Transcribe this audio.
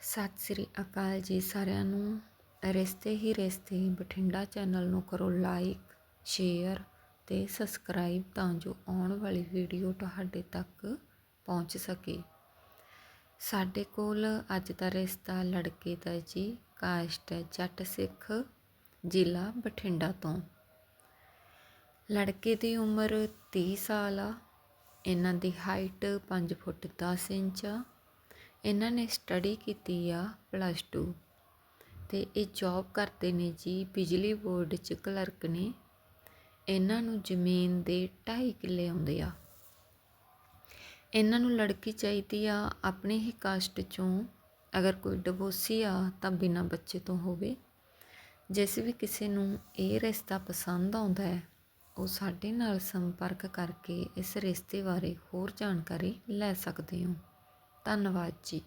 ਸਤਿ ਸ੍ਰੀ ਅਕਾਲ ਜੀ ਸਾਰਿਆਂ ਨੂੰ। ਰਿਸ਼ਤੇ ਹੀ ਰਿਸ਼ਤੇ, ਬਠਿੰਡਾ ਚੈਨਲ ਨੂੰ ਕਰੋ ਲਾਈਕ, ਸ਼ੇਅਰ ਤੇ ਸਬਸਕ੍ਰਾਈਬ ਤਾਂ ਜੋ ਆਉਣ ਵਾਲੀ ਵੀਡੀਓ ਤੁਹਾਡੇ ਤੱਕ ਪਹੁੰਚ ਸਕੇ। ਸਾਡੇ ਕੋਲ ਅੱਜ ਦਾ ਰਿਸ਼ਤਾ ਲੜਕੇ ਦਾ ਜੀ, ਕਾਸਟ ਹੈ ਜੱਟ ਸਿੱਖ, ਜ਼ਿਲ੍ਹਾ ਬਠਿੰਡਾ ਤੋਂ। ਲੜਕੇ ਦੀ ਉਮਰ 30 ਸਾਲ ਆ, ਇਹਨਾਂ ਦੀ ਹਾਈਟ 5 ਫੁੱਟ 10 ਇੰਚ ਆ ਇਹਨਾਂ ਨੇ ਸਟੱਡੀ ਕੀਤੀ ਆ ਪਲੱਸ ਟੂ ਅਤੇ ਇਹ ਜੋਬ ਕਰਦੇ ਨੇ ਜੀ ਬਿਜਲੀ ਬੋਰਡ 'ਚ ਕਲਰਕ ਨੇ। ਇਹਨਾਂ ਨੂੰ ਜ਼ਮੀਨ ਦੇ ਢਾਈ ਕਿੱਲੇ ਆਉਂਦੇ ਆ। ਇਹਨਾਂ ਨੂੰ ਲੜਕੀ ਚਾਹੀਦੀ ਆ ਆਪਣੇ ਹੀ ਕਾਸਟ ਚੋਂ। ਅਗਰ ਕੋਈ ਡਿਵੋਰਸੀ ਆ ਤਾਂ ਬਿਨਾਂ ਬੱਚੇ ਤੋਂ ਹੋਵੇ। ਜਿਸ ਵੀ ਕਿਸੇ ਨੂੰ ਇਹ ਰਿਸ਼ਤਾ ਪਸੰਦ ਆਉਂਦਾ ਹੈ, ਉਹ ਸਾਡੇ ਨਾਲ ਸੰਪਰਕ ਕਰਕੇ ਇਸ ਰਿਸ਼ਤੇ ਬਾਰੇ ਹੋਰ ਜਾਣਕਾਰੀ ਲੈ ਸਕਦੇ ਹੋ। ਧੰਨਵਾਦ ਜੀ।